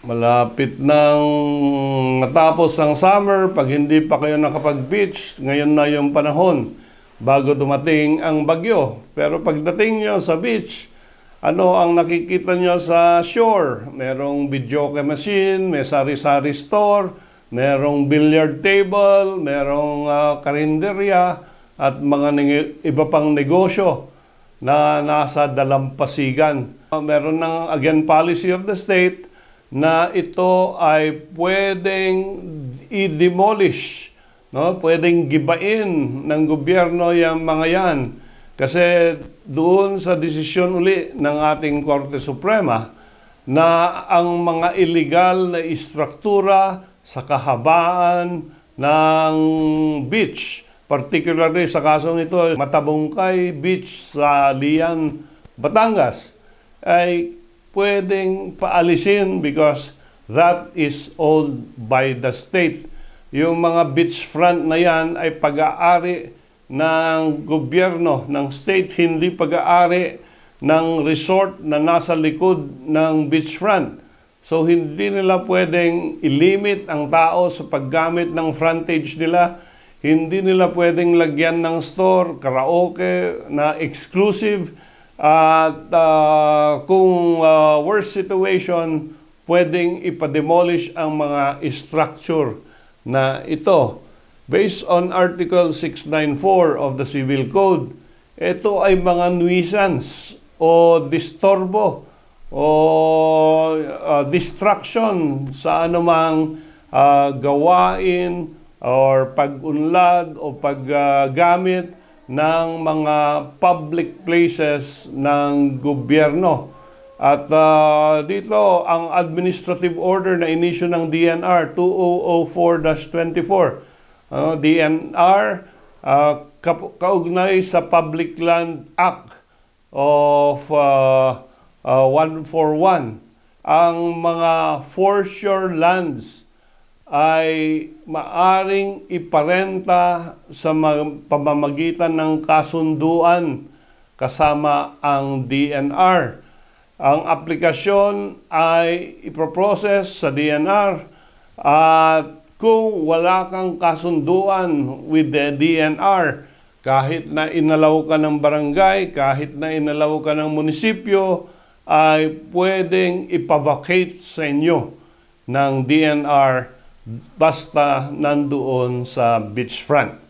Malapit nang matapos ang summer, pag hindi pa kayo nakapag-beach, ngayon na yung panahon bago dumating ang bagyo. Pero pagdating nyo sa beach, ano ang nakikita nyo sa shore? Merong videoke machine, may sari-sari store, merong billiard table, merong ah, karinderya, at mga iba pang negosyo na nasa dalampasigan. Uh, Meron ng again policy of the state na ito ay pwedeng i-demolish, no? Pwedeng gibain ng gobyerno yung mga yan. Kasi doon sa desisyon uli ng ating Korte Suprema na ang mga illegal na istruktura sa kahabaan ng beach, particularly sa kasong ito, Matabungkay Beach sa Lian, Batangas, ay pwedeng paalisin because that is owned by the state. Yung mga beachfront na yan ay pag-aari ng gobyerno, ng state, hindi pag-aari ng resort na nasa likod ng beachfront. So hindi nila pwedeng ilimit ang tao sa paggamit ng frontage nila. Hindi nila pwedeng lagyan ng store, karaoke na exclusive. At ah, kung ah, worst situation, pwedeng ipademolish ang mga structure na ito. Based on Article 694 of the Civil Code, ito ay mga nuisance o distorbo o uh, distraction sa anumang uh, gawain or pag-unlad o paggamit ng mga public places ng gobyerno. At uh, dito, ang administrative order na inisyu ng DNR 2004-24. Uh, DNR, uh, kap- kaugnay sa Public Land Act of uh, uh, 141, ang mga foreshore lands ay maaring iparenta sa ma- pamamagitan ng kasunduan kasama ang DNR. Ang aplikasyon ay ipoprocess sa DNR at kung wala kang kasunduan with the DNR, kahit na inalaw ka ng barangay, kahit na inalaw ka ng munisipyo, ay pwedeng ipavacate sa inyo ng DNR basta nandoon sa beachfront.